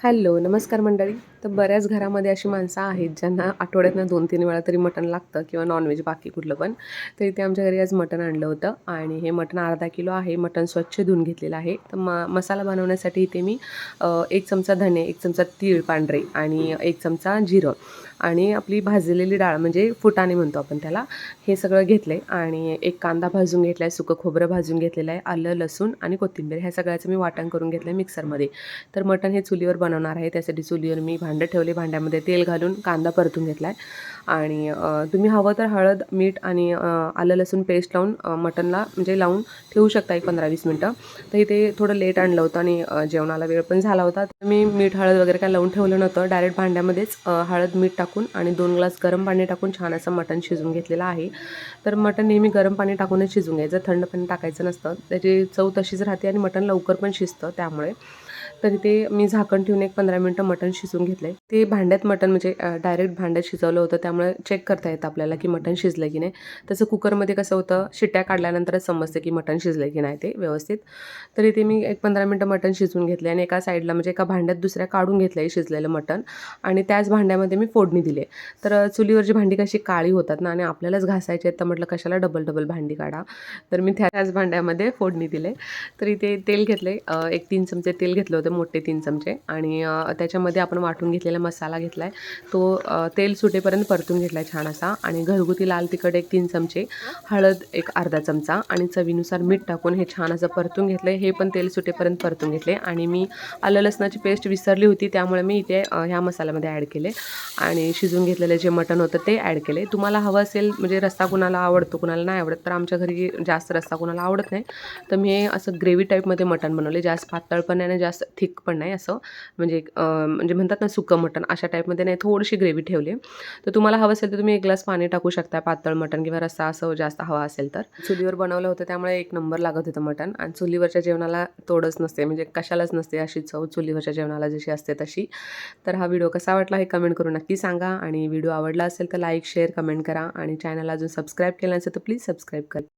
Hello नमस्कार मंडळी. तर बऱ्याच घरामध्ये अशी माणसं आहेत ज्यांना आठवड्यातनं दोन तीन वेळा तरी मटण लागतं किंवा नॉनव्हेज बाकी कुठलं पण. तर इथे आमच्या घरी आज मटण आणलं होतं आणि हे मटण अर्धा किलो आहे. मटण स्वच्छ धुवून घेतलेलं आहे. तर म मसाला बनवण्यासाठी इथे मी एक चमचा धने एक चमचा तीळ पांढरे आणि एक चमचा जिरं आणि आपली भाजलेली डाळ म्हणजे फुटाणे म्हणतो आपण त्याला. हे सगळं घेतलं आहे आणि एक कांदा भाजून घेतला आहे सुकं खोबरं भाजून घेतलेलं आहे आलं लसूण आणि कोथिंबीर. ह्या सगळ्याचं मी वाटण करून घेतलं आहे मिक्सरमध्ये तर मटण हे चुलीवर बनवणार आहे. त्यासाठी चुलीवर मी भांडं ठेवले. भांड्यामध्ये तेल घालून कांदा परतून घेतला आहे आणि तुम्ही हवं तर हळद मीठ आणि आलं लसूण पेस्ट लावून मटनला म्हणजे लावून ठेवू शकता एक पंधरा वीस मिनटं. तर इथे थोडं लेट आणलं होतं आणि जेवणाला वेळ पण झाला होता. तर मी मीठ हळद वगैरे काय लावून ठेवलं नव्हतं. डायरेक्ट भांड्यामध्येच हळद मीठ टाकून आणि दोन ग्लास गरम पाणी टाकून छान असं मटण शिजून घेतलेलं आहे. तर मटण नेहमी गरम पाणी टाकूनच शिजून घ्यायचं. थंड पाणी टाकायचं नसतं. त्याची चव तशीच राहते आणि मटण लवकर पण शिजतं त्यामुळे. तर इथे मी झाकण ठेवून एक पंधरा मिनटं मटण शिजवून घेतलं ते भांड्यात मटण म्हणजे डायरेक्ट भांड्यात शिजवलं होतं त्यामुळे चेक करता येतं आपल्याला की मटण शिजलं की नाही. तसं कुकरमध्ये कसं होतं शिट्ट्या काढल्यानंतरच समजतं की मटण शिजलं की नाही ते व्यवस्थित. तर इथे मी एक पंधरा मिनटं मटण शिजवून घेतले आणि एका साईडला म्हणजे एका भांड्यात दुसऱ्या काढून घेतलं आहे शिजलेलं मटण. आणि त्याच भांड्यामध्ये मी फोडणी दिली तर चुलीवरची भांडी कशी काळी होतात ना आणि आपल्यालाच घासायची आहेत तर म्हटलं कशाला डबल डबल भांडी काढा. तर मी त्याच भांड्यामध्ये फोडणी दिले तर इथे तेल घेतले एक तीन चमचे तेल घेतलं होतं मोठे तीन चमचे. आणि त्याच्यामध्ये आपण वाटून घेतलेला मसाला घेतला आहे तो तेल सुटेपर्यंत परतून घेतला आहे छान असा आणि घरगुती लाल तिखट एक तीन चमचे हळद एक अर्धा चमचा आणि चवीनुसार मीठ टाकून हे छान असं परतून घेतलं हे पण तेल सुटेपर्यंत परतून घेतले आणि मी आलं लसणाची पेस्ट विसरली होती त्यामुळे मी इथे ह्या मसाल्यामध्ये ॲड केले. आणि शिजून घेतलेलं जे मटण होतं ते ॲड केले. तुम्हाला हवं असेल म्हणजे रस्ता कुणाला आवडतो कुणाला नाही आवडत तर आमच्या घरी जास्त रस्ता कुणाला आवडत नाही. तर मी हे असं ग्रेव्ही टाईपमध्ये मटण बनवले. जास्त पातळ पण नाही आणि जास्त थिक पण नाही असं. म्हणजे म्हणजे म्हणतात ना सुकं मटण अशा टाईपमध्ये नाही थोडीशी ग्रेव्ही ठेवली. तर तुम्हाला हवं असेल तर तुम्ही एक ग्लास पाणी टाकू शकता पातळ मटण किंवा रस्सा असं जास्त हवा असेल तर. चुलीवर बनवलं होतं त्यामुळे एक नंबर लागत होतं मटण. आणि चुलीवरच्या जेवणाला तोडच नसते म्हणजे कशालाच नसते अशी चव चुलीवरच्या जेवणाला जशी असते तशी. तर हा व्हिडिओ कसा वाटला हे कमेंट करून नक्की सांगा. आणि व्हिडिओ आवडला असेल तर लाईक शेअर कमेंट करा. आणि चॅनल अजून सबस्क्राईब केलं नसेल तर प्लीज सबस्क्राईब करा